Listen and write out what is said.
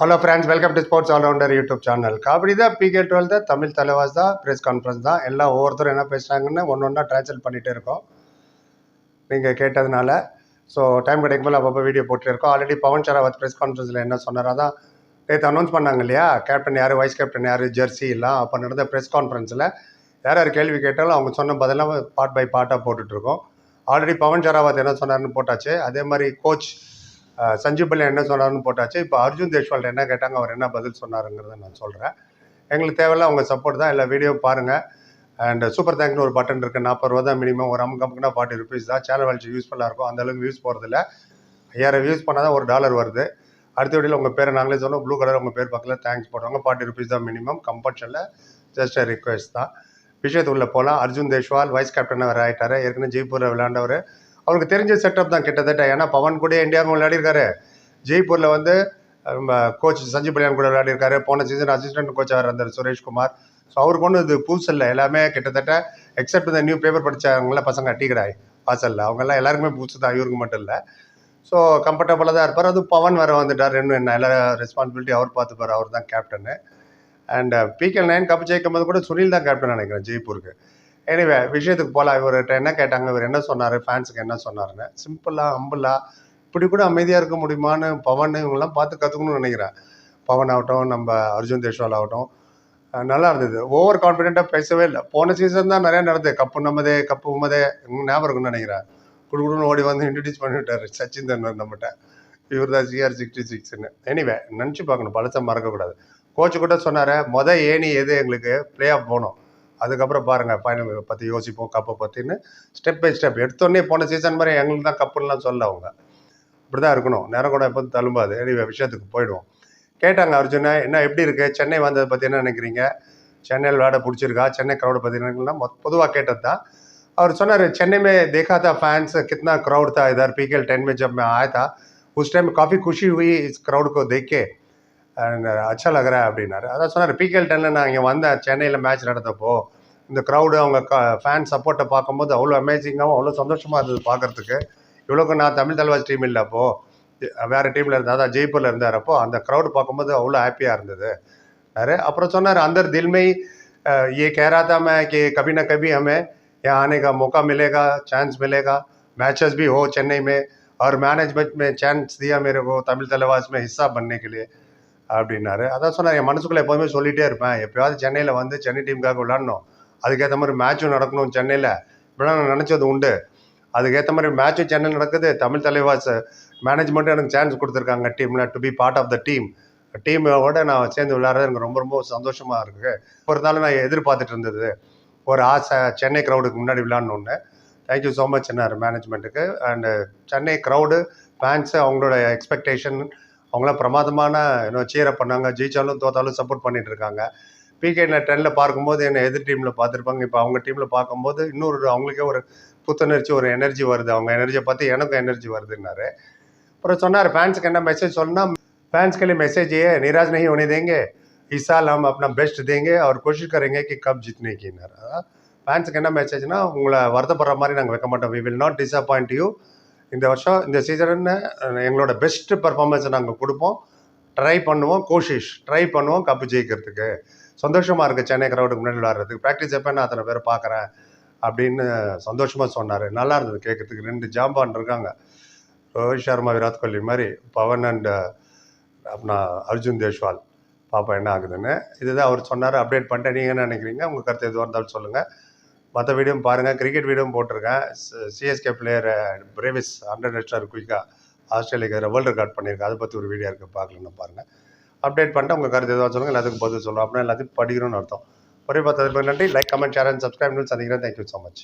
Hello friends welcome to sports allrounder YouTube channel kabaddi தான் PK twelve தான் தமிழ் தலைவாஸ் தான் press conference தான். எல்லாம் ஒவ்வொருத்தரும் என்ன பேசுகிறாங்கன்னு ஒன்று ஒன்றா ட்ரான்ஸ்லேட் பண்ணிகிட்டே இருக்கோம். நீங்கள் கேட்டதுனால. ஸோ டைம் கிடைக்கும்போது அப்பப்போ வீடியோ போட்டுருக்கோம். ஆல்ரெடி பவன் சராவத் ப்ரெஸ் கான்ஃபரன்ஸில் என்ன சொன்னாரா? தான் நேற்று அனௌன்ஸ் பண்ணாங்க இல்லையா? கேப்டன் யார்? வைஸ் கேப்டன் யார்? ஜெர்சி எல்லாம் அப்போ நடந்த ப்ரெஸ் கான்ஃபரன்ஸில் யார் யார் கேள்வி கேட்டாலும் அவங்க சொன்ன பதிலாக பார்ட் பை பார்ட்டாக போட்டுட்ருக்கோம் ஆல்ரெடி பவன் சராவத் என்ன சொன்னார்னு போட்டாச்சு. அதே மாதிரி கோச் சஞ்சீவ் பல்லியா என்ன சொன்னார்னு போட்டாச்சு. இப்போ அர்ஜுன் தேஷ்வால் என்ன கேட்டாங்க அவர் என்ன பதில் சொன்னாருங்கிறத நான் சொல்கிறேன் எங்களுக்கு தேவையில்ல அவங்க சப்போர்ட் தான். எல்லா வீடியோ பாருங்கள் அண்ட் சூப்பர் தேங்க்னு ஒரு பட்டன் இருக்குது நாற்பது ரூபா தான் மினிமம் ஒரு அமுக்கமுக்குனா ஃபார்ட்டி ருபீஸ் தான். சேனல் வலிச்சு யூஸ்ஃபுல்லாக இருக்கும் அந்தளவுக்கு வியூஸ் போகிறதில்ல ஐயாயிரம் வியூஸ் பண்ணால் தான் ஒரு டாலர் வருது. அடுத்த வீடியோவில் உங்கள் பேரை நாங்களே சொன்னோம். ப்ளூ கலர் உங்கள் பேர் பக்கத்தில் தேங்க்ஸ் போடுவாங்க. ஃபார்ட்டி ருபீஸ் தான் மினிமம் கம்பல்ஷனில் ஜஸ்ட் ரிக்வெஸ்ட் தான். விஷயத்துக்குள்ளே போகலாம் அர்ஜுன் தேஷ்வால் வைஸ் கேப்டனாக வேறு ஆகிட்டார் ஏற்கனவே ஜெய்ப்பூரில் விளையாண்டவர். அவருக்கு தெரிஞ்ச செட்டப் தான் கிட்டத்தட்ட. ஏன்னா பவன் கூட இந்தியாவும் விளையாடிருக்காரு. ஜெய்ப்பூரில் வந்து கோச் சஞ்சீவ் பலியான் கூட விளையாடிருக்காரு. போன சீசன் அசிஸ்டன்ட் கோச்சாக இருந்தார் சுரேஷ்குமார் ஸோ அவருக்கு ஒன்றும் இது புதுசு இல்லை. எல்லாமே கிட்டத்தட்ட எக்ஸப்ட் இந்த நியூ பேப்பர் படித்தவங்களாம் பசங்க டீக்கடாய் வாசலில் அவங்கெல்லாம் எல்லாருக்குமே புதுசு தான். இவருக்கு மட்டும் இல்லை. ஸோ கம்ஃபர்டபுளாக தான் இருப்பார். அது பவன் வேறு வந்துட்டார். இன்னும் என்ன எல்லா ரெஸ்பான்சிபிலிட்டி அவர் பார்த்துப்பார் அவர் தான் captain and PK nine cup ஜெயிக்கும் போது கூட சுனில் தான் கேப்டன் நினைக்கிறேன் ஜெய்ப்பூருக்கு. எனிவே விஷயத்துக்கு போகலாம் இவர்கிட்ட என்ன கேட்டாங்க? இவர் என்ன சொன்னார்? ஃபேன்ஸுக்கு என்ன சொன்னாருன்னு. சிம்பிளாக அம்பிளாக இப்படி கூட அமைதியாக இருக்க முடியுமான்னு பவன் இவங்கெல்லாம் பார்த்து கற்றுக்கணும்னு நினைக்கிறேன். பவன் ஆகட்டும் நம்ம அர்ஜுன் தேஷ்வால் ஆகட்டும். நல்லா இருந்தது. ஓவர் கான்ஃபிடென்ட்டாக பேசவே இல்லை. போன சீசன் தான் நிறையா நடந்தது. கப்பு நம்மதே கப்பு உமதே ஞாபகம் இருக்குன்னு நினைக்கிறேன். குடுக்குடுன்னு ஓடி வந்து இன்ட்ரடியூஸ் பண்ணிவிட்டார் சச்சின் தெண்டுல்கர் நம்மகிட்ட. இவர் தான் சிஆர் சிக்ஸ்டி சிக்ஸ்னு எனிவே நினச்சி பார்க்கணும். பழசை மறக்கக்கூடாது. கோச்சு கூட சொன்னார் மொதல் ஏணி எது எங்களுக்கு? ப்ளே ஆஃப் போகணும் அதுக்கப்புறம் பாருங்கள் ஃபைனல் பற்றி யோசிப்போம் கப்பை பற்றின்னு ஸ்டெப் பை ஸ்டெப் எடுத்தோடனே போன சீசன் மாதிரி எங்களுக்கு தான் கப்புலாம் சொல்ல அவங்க இப்படி தான் இருக்கணும் நேரம் கூட எப்போ தழும்பாது எனிவே விஷயத்துக்கு போயிடுவோம் கேட்டாங்க அர்ஜுனா என்ன எப்படி இருக்கு சென்னை வந்ததை பற்றி என்ன நினைக்கிறீங்க சென்னையில் விளையாட பிடிச்சிருக்கா சென்னை க்ரௌடை பற்றி நினைக்கலாம் பொதுவாக கேட்டது தான் அவர் சொன்னார் चेन्नई में देखा था फैंस कितना क्राउड था इधर पी के टेन में जब मैं आया था उस टाइम काफ़ी खुशी हुई इस क्राउड को देख के and, uh, अच्छा लग रहा है அப்படின்னாரு அதான் சொன்னார் பிகேஎல் டென்னில் நான் இங்கே வந்தேன் சென்னையில் மேட்ச் நடந்தப்போ இந்த க்ரௌடு அவங்க க ஃபேன் சப்போர்ட்டை பார்க்கும்போது அவ்வளோ அமேசிங்காகவும் அவ்வளோ சந்தோஷமாக இருந்தது பார்க்குறதுக்கு இவ்வளோக்கு நான் தமிழ் தலைவாஸ் டீம் இல்லை அப்போது வேறு டீமில் இருந்தால் அதான் ஜெய்ப்பூரில் இருந்தார் அப்போ அந்த க்ரௌடு பார்க்கும்போது அவ்வளோ ஹாப்பியாக இருந்தது अरे அப்புறம் சொன்னார் अंदर दिल में ही अ, ये कह रहा था मैं कि कभी ना कभी हमें यहाँ आने का मौका मिलेगा चांस मिलेगा मैचेस भी हो चेन्नई में और मैनेजमेंट में चांस दिया मेरे को तमिल तलवास में हिस्सा बनने के लिए அப்படின்னாரு. அதான் சொன்னார் என் மனசுக்குள்ளே எப்போதுமே சொல்லிகிட்டே இருப்பேன். எப்பயாவது சென்னையில் வந்து சென்னை டீமுக்காக விளாடணும் அதுக்கேற்ற மாதிரி மேட்ச்சும் நடக்கணும் சென்னையில். இப்படிலாம் நான் நினச்சது உண்டு. அதுக்கேற்ற மாதிரி மேட்ச்சும் சென்னையில் நடக்குது. தமிழ் தலைவாஸ் மேனேஜ்மெண்ட்டும் எனக்கு சான்ஸ் கொடுத்துருக்காங்க டீமில் to be part of the team டீமோட நான் சேர்ந்து விளையாடுறது எனக்கு ரொம்ப ரொம்ப சந்தோஷமாக இருக்குது ஒரு நாள் நான் எதிர்பார்த்துட்டு இருந்தது. ஒரு ஆசை சென்னை க்ரௌடுக்கு முன்னாடி விளையாடணுன்னு தேங்க்யூ ஸோ மச் என்ன மேனேஜ்மெண்ட்டுக்கு அண்டு சென்னை க்ரௌடு ஃபேன்ஸு அவங்களோட எக்ஸ்பெக்டேஷன் அவங்களாம் பிரமாதமான இன்னும் சீரப் பண்ணாங்க ஜெயிச்சாலும் தோத்தாலும் சப்போர்ட் பண்ணிட்டு இருக்காங்க பிகேல டென்னில் பார்க்கும்போது என்னை எதிர் டீமில் பார்த்துருப்பாங்க இப்போ அவங்க டீமில் பார்க்கும்போது இன்னொரு அவங்களுக்கே ஒரு புத்துணர்ச்சி ஒரு எனர்ஜி வருது அவங்க எனர்ஜியை பார்த்து எனக்கும் எனர்ஜி வருதுன்னாரு அப்புறம் சொன்னார் ஃபேன்ஸுக்கு என்ன மெசேஜ் சொன்னா फैंस के लिए मैसेज ये है निराश नहीं होने देंगे इस साल हम अपना बेस्ट देंगे और कोशिश करेंगे कि कब जीतने की ஃபேன்ஸுக்கு என்ன மெசேஜ்னா உங்களை வருத்தப்படுற மாதிரி நாங்கள் வைக்க மாட்டோம் we will not disappoint you இந்த வருஷம் இந்த சீசன் எங்களோட பெஸ்ட் பர்ஃபார்மன்ஸை நாங்கள் கொடுப்போம். ட்ரை பண்ணுவோம் கோஷிஷ் ட்ரை பண்ணுவோம் கப்பு ஜெயிக்கிறதுக்கு. சந்தோஷமாக இருக்குது சென்னை கிரௌடுக்கு முன்னாடி விளாட்றதுக்கு ப்ராக்டிஸ் எப்போ நான் அத்தனை பேர் பார்க்குறேன் அப்படின்னு சந்தோஷமாக சொன்னார். நல்லா இருந்தது கேட்குறதுக்கு. ரெண்டு ஜாம்பான் இருக்காங்க. ரோஹித் சர்மா விராட் கோலி மாதிரி பவன் அண்ட் அப்னா அர்ஜுன் தேஷ்வால். பாப்பா என்ன ஆகுதுன்னு. இதுதான் அவர் சொன்னார். அப்டேட் பண்ணிட்டேன். நீங்கள் என்ன நினைக்கிறீங்க? உங்கள் கருத்து எதுவாக இருந்தாலும் சொல்லுங்கள் மற்ற வீடியோவும் பாருங்கள் கிரிக்கெட் வீடியோவும் போட்டிருக்கேன். CSK player Brevis hundred national குயிக்காக ஆஸ்திரேலியாவுக்கு வேர்ல்டு ரெக்கார்ட் பண்ணியிருக்கேன். அதை பற்றி ஒரு வீடியோ இருக்குது பார்க்கலன்னு பாருங்கள் அப்டேட் பண்ணிட்டு உங்கள் கருத்து எதுவாக சொல்லுங்கள் எல்லாத்துக்கும் பதில் சொல்லுவோம் அப்படின்னா எல்லாத்தையும் படிக்கணும்னு அர்த்தம். ஒரே பார்த்ததுக்கு நன்றி. Like comment share and subscribe சந்திக்கிறேன். Thank you so much